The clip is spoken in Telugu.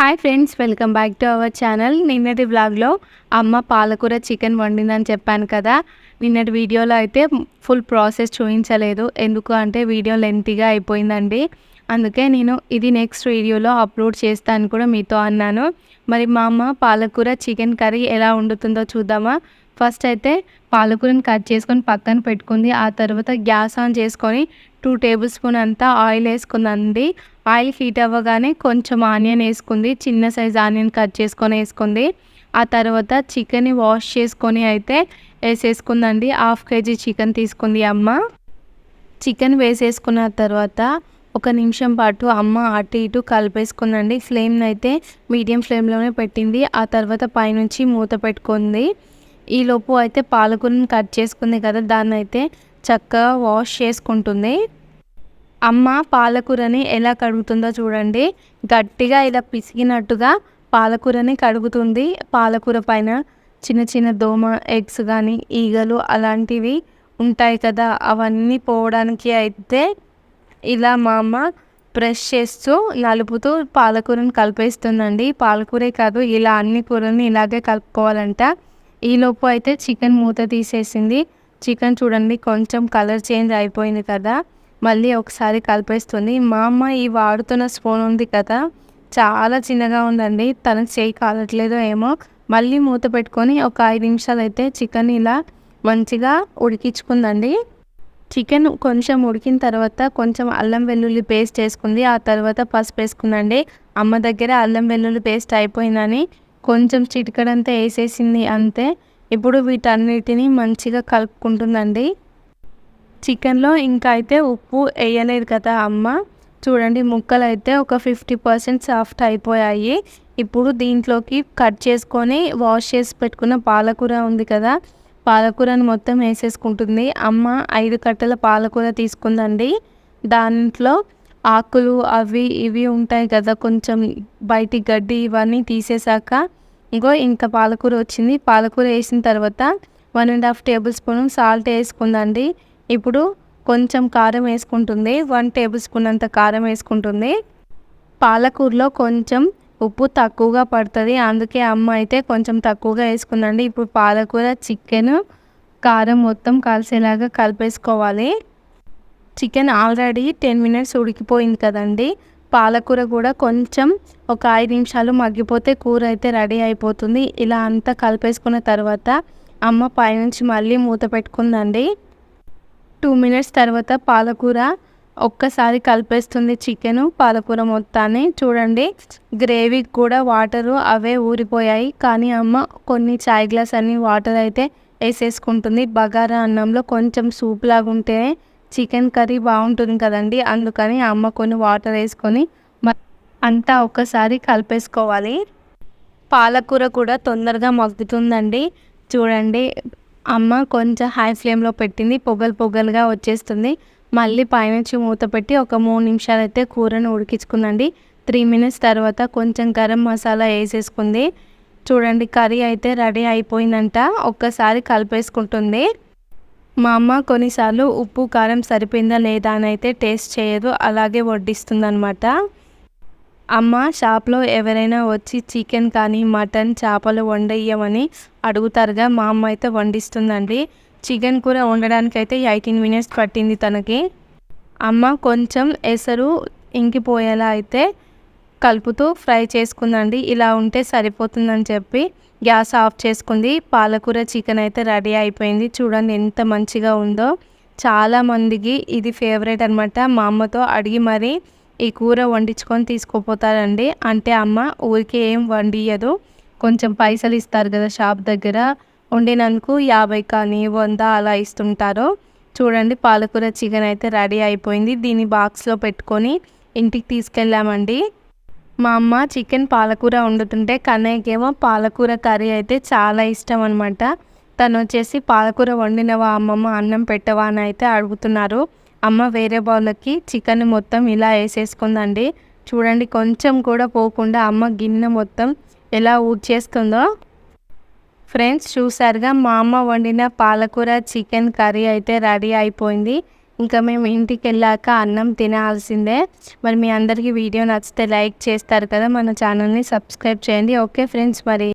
Hi friends welcome back to our channel నిన్నటి బ్లాగ్లో అమ్మ పాలకూర చికెన్ వండిందని చెప్పాను కదా. నిన్నటి వీడియోలో అయితే ఫుల్ ప్రాసెస్ చూపించలేదు. ఎందుకు అంటే వీడియో లెంతీగా అయిపోయిందండి. అందుకే నేను ఇది నెక్స్ట్ వీడియోలో అప్లోడ్ చేస్తాను కూడా మీతో అన్నాను. మరి మా అమ్మ పాలకూర చికెన్ కర్రీ ఎలా వండుతుందో చూద్దామా? ఫస్ట్ అయితే పాలకూరని కట్ చేసుకొని పక్కన పెట్టుకుంది. ఆ తర్వాత గ్యాస్ ఆన్ చేసుకొని టూ టేబుల్ స్పూన్ అంతా ఆయిల్ వేసుకుందండి. ఆయిల్ హీట్ అవ్వగానే కొంచెం ఆనియన్ వేసుకుంది. చిన్న సైజ్ ఆనియన్ కట్ చేసుకొని వేసుకుంది. ఆ తర్వాత చికెన్ని వాష్ చేసుకొని అయితే వేసేసుకుందండి. హాఫ్ కేజీ చికెన్ తీసుకుంది అమ్మ. చికెన్ వేసేసుకున్న తర్వాత ఒక నిమిషం పాటు అమ్మ అటు ఇటు కలిపేసుకుందండి. ఫ్లేమ్ని అయితే మీడియం ఫ్లేమ్లోనే పెట్టింది. ఆ తర్వాత పైనుంచి మూత పెట్టుకుంది. ఈలోపు అయితే పాలకూరని కట్ చేసుకుంది కదా దాన్ని అయితే చక్కగా వాష్ చేసుకుంటుంది. అమ్మ పాలకూరని ఎలా కడుగుతుందో చూడండి. గట్టిగా ఇలా పిసిగినట్టుగా పాలకూరని కడుగుతుంది. పాలకూర పైన చిన్న చిన్న దోమ ఎగ్స్ కానీ ఈగలు అలాంటివి ఉంటాయి కదా అవన్నీ పోవడానికి అయితే ఇలా మా అమ్మ బ్రష్ చేస్తూ నలుపుతూ పాలకూరని కలిపేస్తుందండి. పాలకూరే కాదు ఇలా అన్ని కూరని ఇలాగే కలుపుకోవాలంట. ఈలోపు అయితే చికెన్ మూత తీసేసింది. చికెన్ చూడండి కొంచెం కలర్ చేంజ్ అయిపోయింది కదా. మళ్ళీ ఒకసారి కలిపేస్తుంది. మా అమ్మ ఈ వాడుతున్న స్పూన్ ఉంది కదా చాలా చిన్నగా ఉందండి. తన చేయి కాలట్లేదో ఏమో. మళ్ళీ మూత పెట్టుకొని ఒక ఐదు నిమిషాలు అయితే చికెన్ ఇలా మంచిగా ఉడికించుకుందండి. చికెన్ కొంచెం ఉడికిన తర్వాత కొంచెం అల్లం వెల్లుల్లి పేస్ట్ వేసుకుంది. ఆ తర్వాత పసుపు వేసుకుందండి. అమ్మ దగ్గర అల్లం వెల్లుల్లి పేస్ట్ అయిపోయిందని కొంచెం చిటికడంతా వేసేసింది అంతే. ఇప్పుడు వీటన్నిటిని మంచిగా కలుపుకుంటుందండి. చికెన్లో ఇంకా అయితే ఉప్పు వేయలేదు కదా అమ్మ. చూడండి ముక్కలు అయితే ఒక ఫిఫ్టీ పర్సెంట్ సాఫ్ట్ అయిపోయాయి. ఇప్పుడు దీంట్లోకి కట్ చేసుకొని వాష్ చేసి పెట్టుకున్న పాలకూర ఉంది కదా. పాలకూరని మొత్తం వేసేసుకుంటుంది. అమ్మ ఐదు కట్టల పాలకూర తీసుకుందండి. దాంట్లో ఆకులు అవి ఇవి ఉంటాయి కదా కొంచెం బయటి గడ్డి ఇవన్నీ తీసేసాక ఇంకో ఇంకా పాలకూర వచ్చింది. పాలకూర వేసిన తర్వాత one and half tablespoon salt వేసుకుందండి. ఇప్పుడు కొంచెం కారం వేసుకుంటుంది. వన్ టేబుల్ స్పూన్ అంత కారం వేసుకుంటుంది. పాలకూరలో కొంచెం ఉప్పు తక్కువగా పడుతుంది. అందుకే అమ్మ అయితే కొంచెం తక్కువగా వేసుకుందండి. ఇప్పుడు పాలకూర చికెన్ కారం మొత్తం కలిసేలాగా కలిపేసుకోవాలి. చికెన్ ఆల్రెడీ టెన్ మినిట్స్ ఉడికిపోయింది కదండి. పాలకూర కూడా కొంచెం ఒక ఐదు నిమిషాలు మగ్గిపోతే కూర అయితే రెడీ అయిపోతుంది. ఇలా అంతా కలిపేసుకున్న తర్వాత అమ్మ పైనుంచి మళ్ళీ మూత పెట్టుకుందండి. టూ మినిట్స్ తర్వాత పాలకూర ఒక్కసారి కలిపేస్తుంది చికెను పాలకూర మొత్తాన్ని. చూడండి గ్రేవీ కూడా వాటరు అవే ఊరిపోయాయి. కానీ అమ్మ కొన్ని చాయ్ గ్లాస్ అన్ని వాటర్ అయితే వేసేసుకుంటుంది. బగారా అన్నంలో కొంచెం సూప్ లాగా ఉంటే చికెన్ కర్రీ బాగుంటుంది కదండి. అందుకని అమ్మ కొన్ని వాటర్ వేసుకొని అంతా ఒకసారి కలిపేసుకోవాలి. పాలకూర కూడా తొందరగా మగ్గుతుందండి. చూడండి అమ్మ కొంచెం హై ఫ్లేమ్లో పెట్టింది. పొగలు పొగలుగా వచ్చేస్తుంది. మళ్ళీ పైనుంచి మూత పెట్టి ఒక మూడు నిమిషాలు అయితే కూరను ఉడికించుకుందండి. త్రీ మినిట్స్ తర్వాత కొంచెం గరం మసాలా వేసేసుకుంది. చూడండి కర్రీ అయితే రెడీ అయిపోయిందంట. ఒక్కసారి కలిపేసుకుంటుంది. మా అమ్మ కొన్నిసార్లు ఉప్పు కారం సరిపోయిందా లేదా అని అయితే టేస్ట్ చేయదు అలాగే వడ్డిస్తుందనమాట అమ్మ షాప్లో ఎవరైనా వచ్చి చికెన్ కానీ మటన్ చేపలు వండేయమని అడుగుతారుగా మా అమ్మ అయితే వండిస్తుందండి. చికెన్ కూర వండడానికి అయితే ఎయిటీన్ మినిట్స్ పట్టింది తనకి. అమ్మ కొంచెం ఎసరు ఇంకిపోయేలా అయితే కలుపుతూ ఫ్రై చేసుకుందండి. ఇలా ఉంటే సరిపోతుందని చెప్పి గ్యాస్ ఆఫ్ చేసుకుంది. పాలకూర చికెన్ అయితే రెడీ అయిపోయింది. చూడండి ఎంత మంచిగా ఉందో. చాలామందికి ఇది ఫేవరెట్ అనమాట మా అమ్మతో అడిగి మరీ ఈ కూర వండించుకొని తీసుకుపోతారండి. అంటే అమ్మ ఊరికే ఏం వండియదు కొంచెం పైసలు ఇస్తారు కదా షాప్ దగ్గర. వండినందుకు యాభై కానీ వంద అలా ఇస్తుంటారు. చూడండి పాలకూర చికెన్ అయితే రెడీ అయిపోయింది. దీన్ని బాక్స్లో పెట్టుకొని ఇంటికి తీసుకెళ్ళామండి. మా అమ్మ చికెన్ పాలకూర వండుతుంటే కన్నయ్యకేమో పాలకూర కర్రీ అయితే చాలా ఇష్టం అనమాట తను వచ్చేసి పాలకూర వండినవా అమ్మమ్మ అన్నం పెట్టవా అని అయితే అడుగుతున్నారు. అమ్మ వేరే బౌల్కి చికెన్ మొత్తం ఇలా వేసేసుకుందండి. చూడండి కొంచెం కూడా పోకుండా అమ్మ గిన్నె మొత్తం ఎలా ఊడ్చేస్తుందో. ఫ్రెండ్స్ చూసారుగా మా అమ్మ వండిన పాలకూర చికెన్ కర్రీ అయితే రెడీ అయిపోయింది. ఇంకా మేము ఇంటికి వెళ్ళాక అన్నం తినాల్సిందే. మరి మీ అందరికీ వీడియో నచ్చితే లైక్ చేస్తారు కదా మన ఛానల్ని సబ్స్క్రైబ్ చేయండి. ఓకే ఫ్రెండ్స్ మరి.